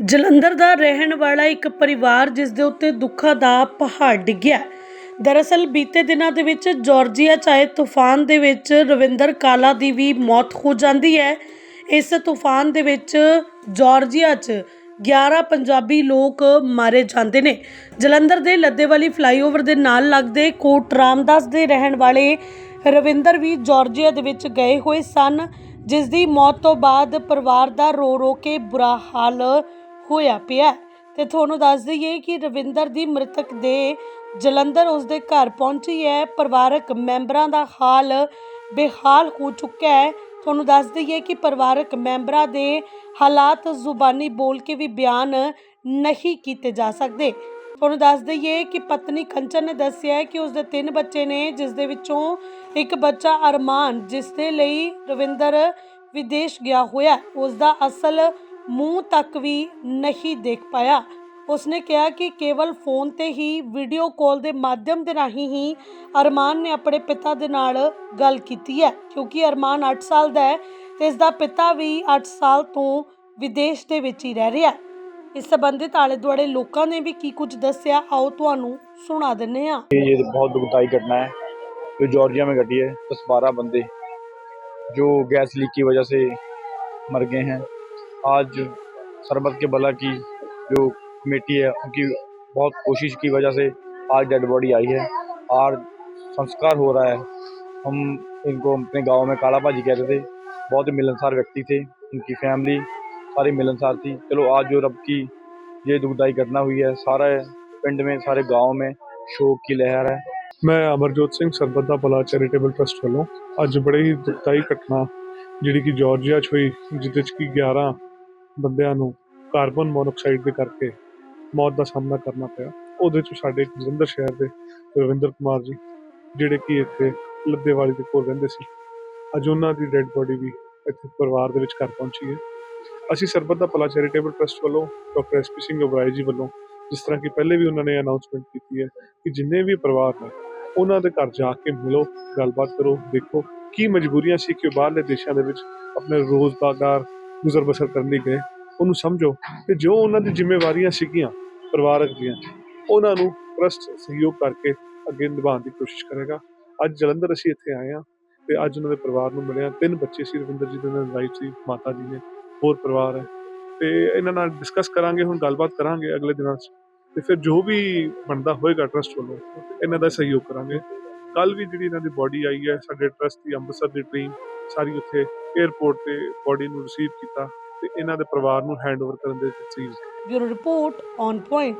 ਜਲੰਧਰ ਦਾ ਰਹਿਣ ਵਾਲਾ ਇੱਕ ਪਰਿਵਾਰ ਜਿਸ ਦੇ ਉੱਤੇ ਦੁੱਖਾਂ ਦਾ ਪਹਾੜ ਡਿੱਗਿਆ ਦਰਅਸਲ ਬੀਤੇ ਦਿਨਾਂ ਦੇ ਵਿੱਚ ਜਾਰਜੀਆ 'ਚ ਆਏ ਤੂਫਾਨ ਦੇ ਵਿੱਚ ਰਵਿੰਦਰ ਕਾਲਾ ਦੀ ਵੀ ਮੌਤ ਹੋ ਜਾਂਦੀ ਹੈ। ਇਸ ਤੂਫਾਨ ਦੇ ਵਿੱਚ ਜਾਰਜੀਆ 'ਚ 11 ਪੰਜਾਬੀ ਲੋਕ ਮਾਰੇ ਜਾਂਦੇ ਨੇ। ਜਲੰਧਰ ਦੇ ਲੱਦੇਵਾਲੀ ਫਲਾਈਓਵਰ ਦੇ ਨਾਲ ਲੱਗਦੇ ਕੋਟ ਰਾਮਦਾਸ ਦੇ ਰਹਿਣ ਵਾਲੇ ਰਵਿੰਦਰ ਵੀ ਜਾਰਜੀਆ ਦੇ ਵਿੱਚ ਗਏ ਹੋਏ ਸਨ, ਜਿਸ ਦੀ ਮੌਤ ਤੋਂ ਬਾਅਦ ਪਰਿਵਾਰ ਦਾ ਰੋ ਰੋ ਕੇ ਬੁਰਾ ਹਾਲ ਹੋਇਆ ਪਿਆ ਹੈ। ਤੇ ਤੁਹਾਨੂੰ ਦੱਸ ਦਈਏ ਕਿ ਰਵਿੰਦਰ ਦੀ ਮ੍ਰਿਤਕ ਦੇ ਜਲੰਧਰ ਉਸਦੇ ਘਰ ਪਹੁੰਚੀ ਹੈ ਪਰਿਵਾਰਕ ਮੈਂਬਰਾਂ ਦਾ ਹਾਲ ਬੇਹਾਲ ਹੋ ਚੁੱਕਾ ਹੈ ਤੁਹਾਨੂੰ ਦੱਸ ਦਈਏ ਕਿ ਪਰਿਵਾਰਕ ਮੈਂਬਰਾਂ ਦੇ ਹਾਲਾਤ ਜ਼ੁਬਾਨੀ ਬੋਲ ਕੇ ਵੀ ਬਿਆਨ ਨਹੀਂ ਕੀਤੇ ਜਾ ਸਕਦੇ ਤੁਹਾਨੂੰ ਦੱਸ ਦਈਏ ਕਿ ਪਤਨੀ ਕੰਚਨ ਨੇ ਦੱਸਿਆ ਹੈ ਕਿ ਉਸਦੇ ਤਿੰਨ ਬੱਚੇ ਨੇ, ਜਿਸ ਦੇ ਵਿੱਚੋਂ ਇੱਕ ਬੱਚਾ ਅਰਮਾਨ, ਜਿਸ ਦੇ ਲਈ ਰਵਿੰਦਰ ਵਿਦੇਸ਼ ਗਿਆ ਹੋਇਆ ਹੈ। ਉਸ ਦਾ ਅਸਲ ਮੂੰਹ ਤੱਕ ਵੀ ਨਹੀਂ ਦੇਖ ਪਾਇਆ ਉਸਨੇ ਕਿਹਾ ਕਿ ਕੇਵਲ ਫੋਨ ਤੇ ਹੀ ਵੀਡੀਓ ਕਾਲ ਦੇ ਮਾਧਿਅਮ ਦੇ ਰਾਹੀਂ ਹੀ ਅਰਮਾਨ ਨੇ ਆਪਣੇ ਪਿਤਾ ਦੇ ਨਾਲ ਗੱਲ ਕੀਤੀ ਹੈ ਕਿਉਂਕਿ ਅਰਮਾਨ 8 ਸਾਲ ਦਾ ਹੈ ਤੇ ਇਸ ਦਾ ਪਿਤਾ ਵੀ 8 ਸਾਲ ਤੋਂ ਵਿਦੇਸ਼ ਦੇ ਵਿੱਚ ਹੀ ਰਹਿ ਰਿਹਾ ਹੈ ਇਸ ਸੰਬੰਧਿਤ ਆਲੇ ਦੁਆਲੇ ਲੋਕਾਂ ਨੇ ਵੀ ਕੀ ਕੁਝ ਦੱਸਿਆ ਆਓ ਤੁਹਾਨੂੰ ਸੁਣਾ ਦਿੰਨੇ ਹਾਂ ये ये बहुत दुखदाई घटना है जो जॉर्जिया में घटी है दस बारह बंदे जो गैस लीक की वजह से मर गए हैं आज सरबत के बला की जो कमेटी है उनकी बहुत कोशिश की वजह से आज डेड बॉडी आई है आज संस्कार हो रहा है हम इनको अपने गांव में काला भाजी कहते थे बहुत ही मिलनसार व्यक्ति थे उनकी फैमिली सारी मिलनसार थी चलो आज जो रब की ये दुखदाई घटना हुई है सारा पिंड में सारे गांव में शोक की लहर है ਮੈਂ ਅਮਰਜੋਤ ਸਿੰਘ ਸਰਬੱਤ ਦਾ ਭਲਾ ਚੈਰੀਟੇਬਲ ਟਰਸਟ ਵੱਲੋਂ ਅੱਜ ਬੜੇ ਹੀ ਦੁਖਦਾਈ ਘਟਨਾ ਜਿਹੜੀ ਕਿ ਜਾਰਜੀਆ 'ਚ ਹੋਈ ਜਿਹਦੇ 'ਚ ਕਿ 11 ਬੰਦਿਆਂ ਨੂੰ ਕਾਰਬਨ ਮੋਨੋਆਕਸਾਈਡ ਦੇ ਕਰਕੇ ਮੌਤ ਦਾ ਸਾਹਮਣਾ ਕਰਨਾ ਪਿਆ। ਉਹਦੇ 'ਚ ਸਾਡੇ ਜਲੰਧਰ ਸ਼ਹਿਰ ਦੇ ਰਵਿੰਦਰ ਕੁਮਾਰ ਜੀ, ਜਿਹੜੇ ਕਿ ਇੱਥੇ ਲੱਦੇਵਾਲੀ ਦੇ ਕੋਲ ਰਹਿੰਦੇ ਸੀ। ਅੱਜ ਉਹਨਾਂ ਦੀ ਡੈੱਡ ਬੋਡੀ ਵੀ ਇੱਥੇ ਪਰਿਵਾਰ ਦੇ ਵਿੱਚ ਘਰ ਪਹੁੰਚੀ ਹੈ। ਅਸੀਂ ਸਰਬੱਤ ਦਾ ਭਲਾ ਚੈਰੀਟੇਬਲ ਟਰਸਟ ਵੱਲੋਂ ਡਾਕਟਰ ਐਸਪੀ ਸਿੰਘ ਉਬਰਾਏ ਜੀ ਵੱਲੋਂ ਜਿਸ ਤਰ੍ਹਾਂ ਕਿ ਪਹਿਲੇ ਵੀ ਉਹਨਾਂ ਨੇ ਅਨਾਉਂਸਮੈਂਟ ਕੀਤੀ ਹੈ ਕਿ ਜਿੰਨੇ ਵੀ ਪਰਿਵਾਰ ਨੇ, ਉਹਨਾਂ ਦੇ ਘਰ ਜਾ ਕੇ ਮਿਲੋ, ਗੱਲਬਾਤ ਕਰੋ, ਦੇਖੋ ਕੀ ਮਜਬੂਰੀਆਂ ਸੀ ਕਿ ਉਹ ਬਾਹਰਲੇ ਦੇਸ਼ਾਂ ਦੇ ਵਿੱਚ ਆਪਣੇ ਰੋਜ਼ਗਾਰ ਗੁਜ਼ਰ ਬਸਰ ਕਰਨ ਲਈ ਗਏ। ਉਹਨੂੰ ਸਮਝੋ ਤੇ ਜੋ ਉਹਨਾਂ ਦੀ ਜ਼ਿੰਮੇਵਾਰੀਆਂ ਸੀਗੀਆਂ ਪਰਿਵਾਰਕ ਦੀਆਂ, ਉਹਨਾਂ ਨੂੰ ਟਰਸਟ ਸਹਿਯੋਗ ਕਰਕੇ ਅੱਗੇ ਨਿਭਾਉਣ ਦੀ ਕੋਸ਼ਿਸ਼ ਕਰੇਗਾ। ਅੱਜ ਜਲੰਧਰ ਅਸੀਂ ਇੱਥੇ ਆਏ ਹਾਂ ਤੇ ਅੱਜ ਉਹਨਾਂ ਦੇ ਪਰਿਵਾਰ ਨੂੰ ਮਿਲਿਆ। ਤਿੰਨ ਬੱਚੇ ਸੀ, ਰਵਿੰਦਰ ਜੀ ਦੇ ਨਾਲ ਵਾਈਫ ਸੀ, ਮਾਤਾ ਜੀ ਨੇ, ਹੋਰ ਪਰਿਵਾਰ ਹੈ। ਤੇ ਇਹਨਾਂ ਨਾਲ ਡਿਸਕਸ ਕਰਾਂਗੇ, ਹੁਣ ਗੱਲਬਾਤ ਕਰਾਂਗੇ ਅਗਲੇ ਦਿਨਾਂ 'ਚ। ਤੇ ਫਿਰ ਜੋ ਵੀ ਬਣਦਾ ਹੋਏਗਾ ਟਰਸਟ ਵੱਲੋਂ, ਇਹਨਾਂ ਦਾ ਸਹਿਯੋਗ ਕਰਾਂਗੇ। ਕੱਲ ਵੀ ਜਿਹੜੀ ਇਹਨਾਂ ਦੀ ਬੋਡੀ ਆਈ ਹੈ, ਸਾਡੇ ਟਰਸਟ ਦੀ ਅੰਮ੍ਰਿਤਸਰ ਦੀ ਟੀਮ ਸਾਰੀ ਉੱਥੇ 에ਅਰਪੋਰਟ ਤੇ ਬੋਡੀ ਨੂੰ ਰਿਸੀਵ ਕੀਤਾ। ਤੇ ਇਹਨਾਂ ਦੇ ਪਰਿਵਾਰ ਨੂੰ ਹੈਂਡਓਵਰ ਕਰਨ ਦੇ ਵਿੱਚ ਸੀ ਬਿਊਰੋ ਰਿਪੋਰਟ ਔਨ ਪੁਆਇੰਟ